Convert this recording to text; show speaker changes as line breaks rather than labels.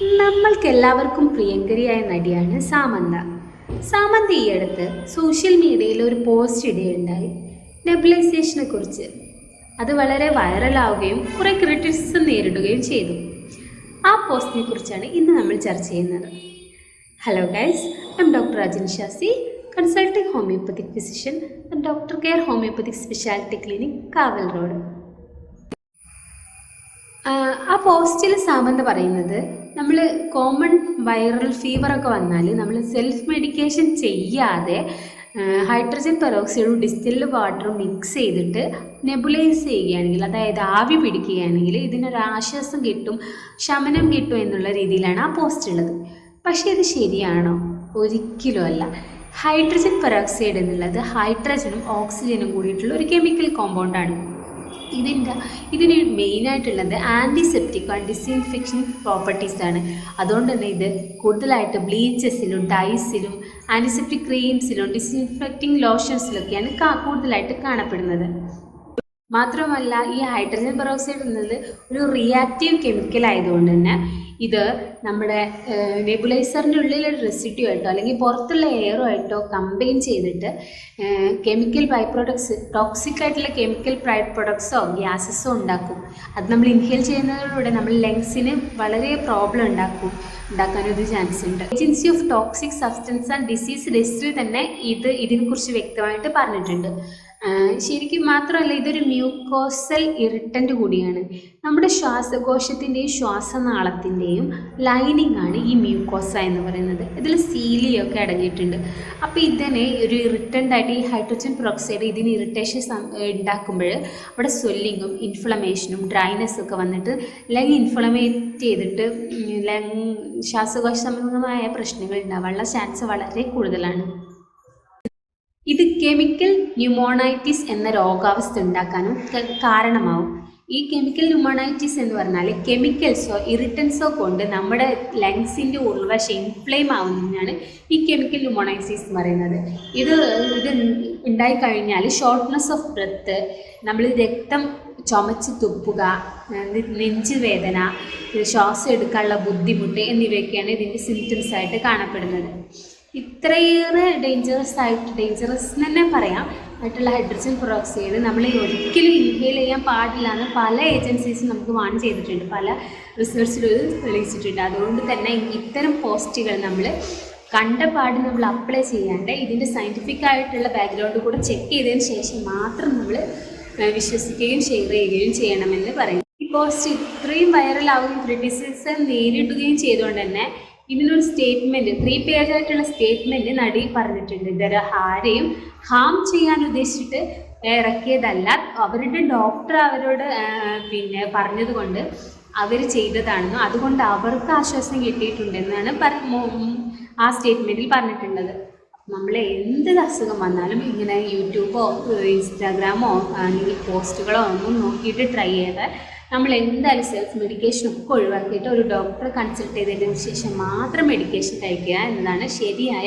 നമ്മൾക്ക് എല്ലാവർക്കും പ്രിയങ്കരിയായ നടിയാണ് സാമന്ത. സാമന്ത അടുത്ത് സോഷ്യൽ മീഡിയയിൽ ഒരു പോസ്റ്റ് ഇടുകയുണ്ടായി നെബിലൈസേഷനെ കുറിച്ച്. അത് വളരെ വൈറലാവുകയും കുറേ ക്രിറ്റിസിസം നേരിടുകയും ചെയ്തു. ആ പോസ്റ്റിനെ കുറിച്ചാണ് ഇന്ന് നമ്മൾ ചർച്ച ചെയ്യുന്നത്. Hello guys I am doctor Ajin Shazi consulting homoeopathic physician doctor care homoeopathic speciality clinic Kaval road ആ പോസ്റ്റിൽ സാമന്ത് പറയുന്നത് നമ്മൾ കോമൺ വൈറൽ ഫീവർ ഒക്കെ വന്നാൽ നമ്മൾ സെൽഫ് മെഡിക്കേഷൻ ചെയ്യാതെ ഹൈഡ്രജൻ പെറോക്സൈഡും ഡിസ്റ്റിൽഡ് വാട്ടറും മിക്സ് ചെയ്തിട്ട് നെബുലൈസ് ചെയ്യുകയാണെങ്കിൽ അതായത് ആവി പിടിക്കുകയാണെങ്കിൽ ഇതിനൊരു ആശ്വാസം കിട്ടും ശമനം കിട്ടും എന്നുള്ള രീതിയിലാണ് ആ പോസ്റ്റ് ഉള്ളത്. പക്ഷേ ഇത് ശരിയാണോ? ഒരിക്കലും അല്ല. ഹൈഡ്രജൻ പെറോക്സൈഡ് എന്നുള്ളത് ഹൈഡ്രജനും ഓക്സിജനും കൂടിയിട്ടുള്ള ഒരു കെമിക്കൽ കോമ്പൗണ്ടാണ് ഇതിന്റെ ഇതിന് മെയിനായിട്ടുള്ളത് ആന്റിസെപ്റ്റിക് ഡിസിൻഫെക്ഷൻ പ്രോപ്പർട്ടീസ് ആണ്. അതുകൊണ്ട് തന്നെ ഇത് കൂടുതലായിട്ട് ബ്ലീച്ചസിലും ഡൈസിലും ആന്റിസെപ്റ്റിക് ക്രീംസിലും ഡിസിൻഫെക്റ്റിംഗ് ലോഷൻസിലൊക്കെയാണ് കൂടുതലായിട്ട് കാണപ്പെടുന്നത്. മാത്രമല്ല ഈ ഹൈഡ്രജൻ പെറോക്സൈഡ് എന്നത് ഒരു റിയാക്റ്റീവ് കെമിക്കൽ ആയതുകൊണ്ട് തന്നെ ഇത് നമ്മുടെ നെബുലൈസറിന്റെ ഉള്ളിലെ റെസിഡ്യൂ ആയിട്ടോ അല്ലെങ്കിൽ പുറത്തുള്ള എയറുമായിട്ടോ കമ്പൈൻ ചെയ്തിട്ട് കെമിക്കൽ ബൈ പ്രൊഡക്ട്സ് ടോക്സിക് ആയിട്ടുള്ള കെമിക്കൽ ബൈ പ്രൊഡക്ട്സോ ഗ്യാസസോ ഉണ്ടാക്കും. അത് നമ്മൾ ഇൻഹേൽ ചെയ്യുന്നതിലൂടെ നമ്മൾ ലങ്സിന് വളരെ പ്രോബ്ലം ഉണ്ടാക്കും ഉണ്ടാക്കാനൊരു ചാൻസ് ഉണ്ട്. Agency of toxic substance and disease രജിസ്റ്ററിൽ തന്നെ ഇത് ഇതിനെക്കുറിച്ച് വ്യക്തമായിട്ട് പറഞ്ഞിട്ടുണ്ട്. ശരിക്കും മാത്രമല്ല ഇതൊരു മ്യൂക്കോസൽ ഇറിട്ടന്റ് കൂടിയാണ്. നമ്മുടെ ശ്വാസകോശത്തിന്റെയും ശ്വാസനാളത്തിന്റെയും ലൈനിങ് ആണ് ഈ മ്യൂക്കോസ എന്ന് പറയുന്നത്. ഇതിൽ സീലിയൊക്കെ അടങ്ങിയിട്ടുണ്ട്. അപ്പോൾ ഇതിനെ ഒരു ഇറിട്ടന്റായിട്ട് ഈ ഹൈഡ്രജൻ പെറോക്സൈഡ് ഇതിന് ഇറിറ്റേഷൻ ഉണ്ടാക്കുമ്പോൾ അവിടെ സ്വെല്ലിങ്ങും ഇൻഫ്ലമേഷനും ഡ്രൈനെസ്സും ഒക്കെ വന്നിട്ട് ലങ് ഇൻഫ്ലമേറ്റ് ചെയ്തിട്ട് ലങ് ശ്വാസകോശ സംബന്ധമായ പ്രശ്നങ്ങൾ ഉണ്ടാവാനുള്ള ചാൻസ് വളരെ കൂടുതലാണ്. ഇത് കെമിക്കൽ ന്യൂമോണൈറ്റിസ് എന്ന രോഗാവസ്ഥ ഉണ്ടാക്കാനും കാരണമാവും. ഈ കെമിക്കൽ ന്യൂമോണൈറ്റിസ് എന്ന് പറഞ്ഞാൽ കെമിക്കൽസോ ഇറിറ്റൻസോ കൊണ്ട് നമ്മുടെ ലങ്സിന്റെ ഉൾവശം ഇൻഫ്ലെയിം ആവുന്നതിനാണ് ഈ കെമിക്കൽ ന്യൂമോണൈറ്റിസ് എന്ന് പറയുന്നത്. ഇത് ഇത് ഉണ്ടായിക്കഴിഞ്ഞാൽ ഷോർട്ട്നെസ് ഓഫ് ബ്രത്ത് നമ്മൾ രക്തം ചുമച്ച് തുപ്പുക നെഞ്ചു വേദന ശ്വാസം എടുക്കാനുള്ള ബുദ്ധിമുട്ട് എന്നിവയൊക്കെയാണ് ഇതിന്റെ സിംറ്റംസ് ആയിട്ട് കാണപ്പെടുന്നത്. ഇത്രയേറെ ഡേഞ്ചറസ് ആയിട്ട് ഡേഞ്ചറസ് തന്നെ പറയാം. ആയിട്ടുള്ള ഹൈഡ്രജൻ പെറോക്സൈഡ് നമ്മൾ ഒരിക്കലും ഇൻഹേൽ ചെയ്യാൻ പാടില്ല എന്ന് പല ഏജൻസീസും നമുക്ക് വാൺ ചെയ്തിട്ടുണ്ട്. പല റിസർച്ചിലും തെളിയിച്ചിട്ടുണ്ട്. അതുകൊണ്ട് തന്നെ ഇത്തരം പോസ്റ്റുകൾ നമ്മൾ കണ്ട പാട് നമ്മൾ അപ്ലൈ ചെയ്യാണ്ട് ഇതിന്റെ സയന്റിഫിക് ആയിട്ടുള്ള ബാക്ക്ഗ്രൗണ്ട് കൂടെ ചെക്ക് ചെയ്തതിന് ശേഷം മാത്രം നമ്മൾ വിശ്വസിക്കുകയും ഷെയർ ചെയ്യുകയും ചെയ്യണമെന്ന് പറയും ഈ പോസ്റ്റ് ഇത്രയും വൈറലാവുകയും ക്രിറ്റിസിസം നേരിടുകയും ചെയ്തുകൊണ്ട് തന്നെ ഇതിനൊരു സ്റ്റേറ്റ്മെന്റ് ത്രീ പേജ് ആയിട്ടുള്ള സ്റ്റേറ്റ്മെന്റ് നടി പറഞ്ഞിട്ടുണ്ട്. ഇതൊരു ആരെയും ഹാം ചെയ്യാൻ ഉദ്ദേശിച്ചിട്ട് ഇറക്കിയതല്ല. അവരുടെ ഡോക്ടർ അവരോട് പിന്നെ പറഞ്ഞതുകൊണ്ട് അവർ ചെയ്തതാണെന്നും അതുകൊണ്ട് അവർക്ക് ആശ്വാസം കിട്ടിയിട്ടുണ്ടെന്നാണ് ആ സ്റ്റേറ്റ്മെന്റിൽ പറഞ്ഞിട്ടുള്ളത്. നമ്മൾ എന്ത് അസുഖം വന്നാലും ഇങ്ങനെ യൂട്യൂബോ ഇൻസ്റ്റാഗ്രാമോ അല്ലെങ്കിൽ പോസ്റ്റുകളോ ഒന്നും നോക്കിയിട്ട് ട്രൈ ചെയ്ത് നമ്മൾ എന്തായാലും സെൽഫ് മെഡിക്കേഷൻ ഒക്കെ ഒഴിവാക്കിയിട്ട് ഒരു ഡോക്ടറെ കൺസൾട്ട് ചെയ്തതിന് ശേഷം മാത്രം മെഡിക്കേഷൻ കഴിക്കുക എന്നതാണ് ശരിയായ